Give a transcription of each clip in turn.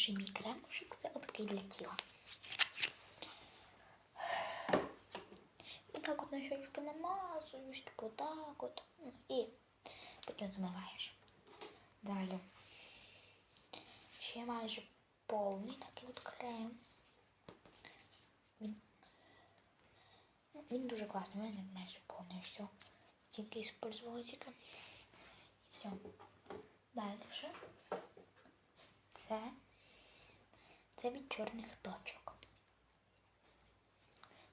же мій кремушек, це отакий для тіла. Отак от на щечку намазуєш, типу так от. Ну, І потім змиваєш. Далі. Ще майже повний такий от крем. Він, ну, він дуже класний, у мене майже повний все. Стільки использувала тільки. І все. Далі. Це, це від чорних точок.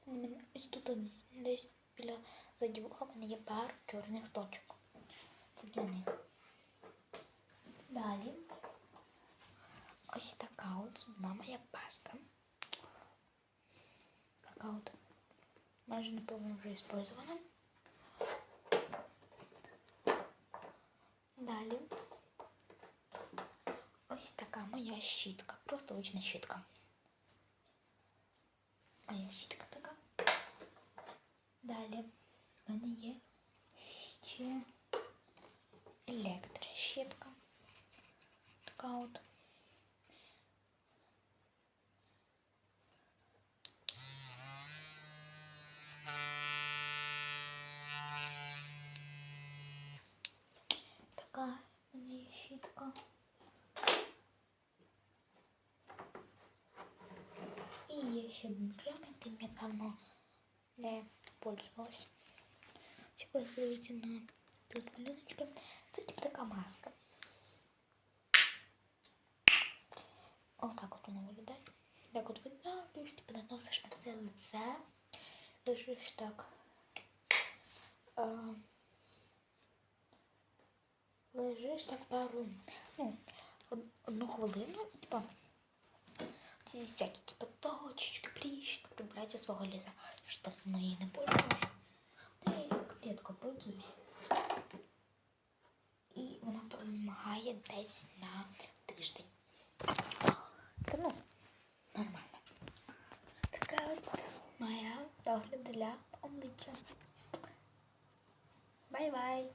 У мене Ось тут он десь біля заді вуха в мене є пару чорних точок. Це для них. Далі. Ось така от зубна моя паста. Така от. Майже напевно вже использована. Далі. Ось така моя щітка. Просто обична щітка. Моя щітка така. Далі в мене є ще електрощітка. Така от. Така в мене є щітка. І є ще один крем, яким я давно не пользувалась. Ще подивіться на тут малюночки. Це типу така маска. Отак от вона виглядає. Так от видавлюєш, типу наносиш на все лице. Лежиш так. А, лежиш так пару, ну, од- одну хвилину, і типа ці всякі типа точечки, прищики прибирайте з свого ліса. Я ж давно її не пользувалася. Та я як рідко пользуюсь. І вона допомагає десь на тиждень. Та ну, нормально. Така от моя догляд для обличчя. Бай-бай!